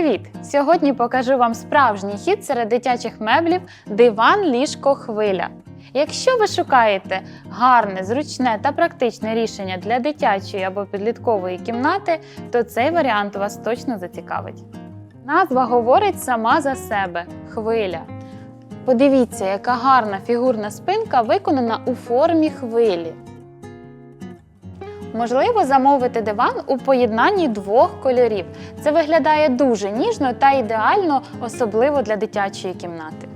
Привіт! Сьогодні покажу вам справжній хід серед дитячих меблів диван ліжко хвиля. Якщо ви шукаєте гарне, зручне та практичне рішення для дитячої або підліткової кімнати, то цей варіант вас точно зацікавить. Назва говорить сама за себе хвиля. Подивіться, яка гарна фігурна спинка виконана у формі хвилі. Можливо замовити диван у поєднанні двох кольорів. Це виглядає дуже ніжно та ідеально, особливо для дитячої кімнати.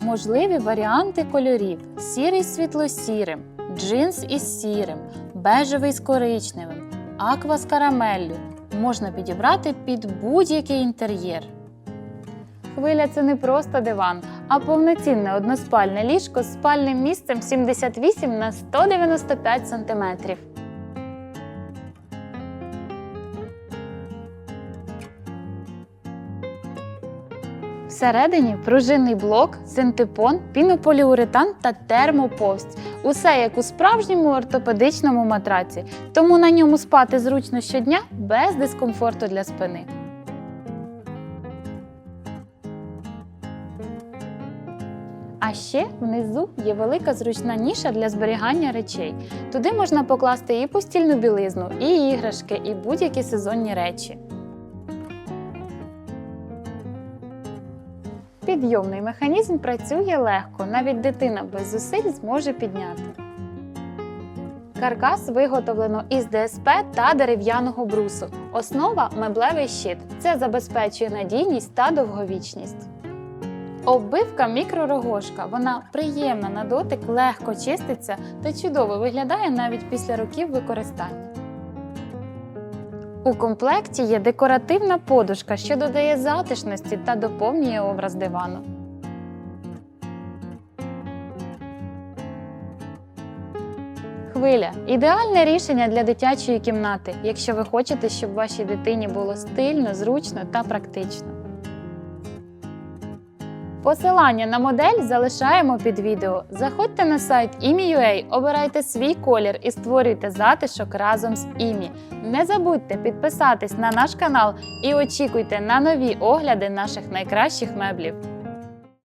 Можливі варіанти кольорів: сірий з світло-сірим, джинс із сірим, бежевий з коричневим, аква з карамеллю. Можна підібрати під будь-який інтер'єр. Хвиля це не просто диван, а повноцінне односпальне ліжко з спальним місцем 78 на 195 см. Всередині пружинний блок, синтепон, пінополіуретан та термоповсть. Усе як у справжньому ортопедичному матраці, тому на ньому спати зручно щодня без дискомфорту для спини. А ще внизу є велика зручна ніша для зберігання речей. Туди можна покласти і постільну білизну, і іграшки, і будь-які сезонні речі. Підйомний механізм працює легко, навіть дитина без зусиль зможе підняти. Каркас виготовлено із ДСП та дерев'яного брусу. Основа меблевий щит. Це забезпечує надійність та довговічність. Оббивка мікророгошка. Вона приємна на дотик, легко чиститься та чудово виглядає навіть після років використання. У комплекті є декоративна подушка, що додає затишності та доповнює образ дивану. Хвиля ідеальне рішення для дитячої кімнати, якщо ви хочете, щоб вашій дитині було стильно, зручно та практично. Посилання на модель залишаємо під відео. Заходьте на сайт IMI.ua, обирайте свій колір і створюйте затишок разом з IMI. Не забудьте підписатись на наш канал і очікуйте на нові огляди наших найкращих меблів.